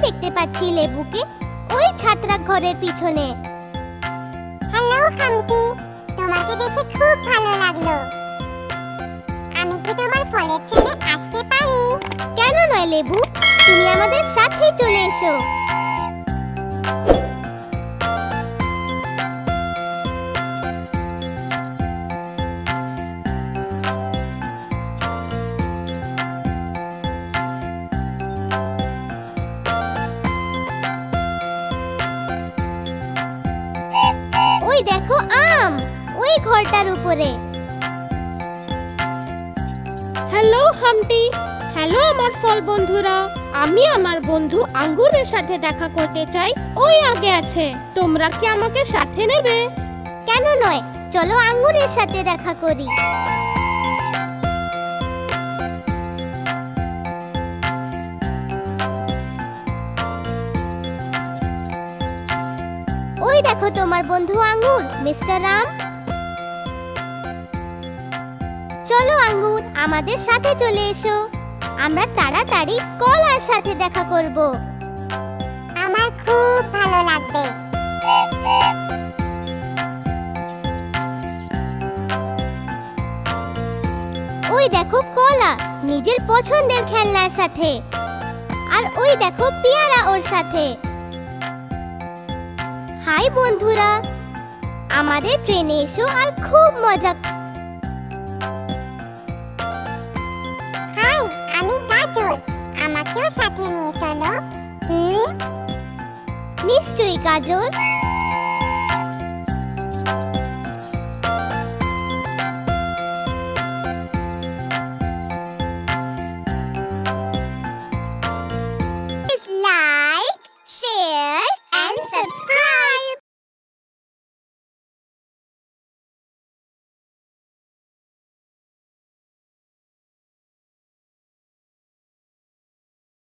পেয়েছি লেবুকে ওই ছাত্রা ঘরের পিছনে। হ্যালো হাম্পি তোমাকে দেখে খুব ভালো লাগল। আমি কি তোমার ফলের ট্রেনে আসতে পারি? কেন নয় লেবু? তুমি আমাদের সাথে চলে এসো। দেখো আম ওই ঘরটার উপরে। হ্যালো হামটি। হ্যালো আমার ফল বন্ধুরা। আমি আমার বন্ধু আঙ্গুরের সাথে দেখা করতে চাই। ওই আগে আছে। তোমরা কি আমাকে সাথে নেবে? কেন নয়? চলো আঙ্গুরের সাথে দেখা করি। দেখো তোমার বন্ধু আঙ্গুর মিস্টার রাম। চলো আঙ্গুর আমাদের সাথে চলে এসো। আমরা তাড়াতাড়ি কলার সাথে দেখা করব। আমার খুব ভালো লাগবে। ওই দেখো কলা নিজের পছন্দের খেলনার সাথে। আর ওই দেখো পেয়ারা ওর সাথে। হাই বন্ধুরা। আমাদের ট্রেনে এসো আর খুব মজা হাই আমি গাজর আমাকেও সাথে নিয়ে চলো। হুম? নিশ্চয়ই কাজল।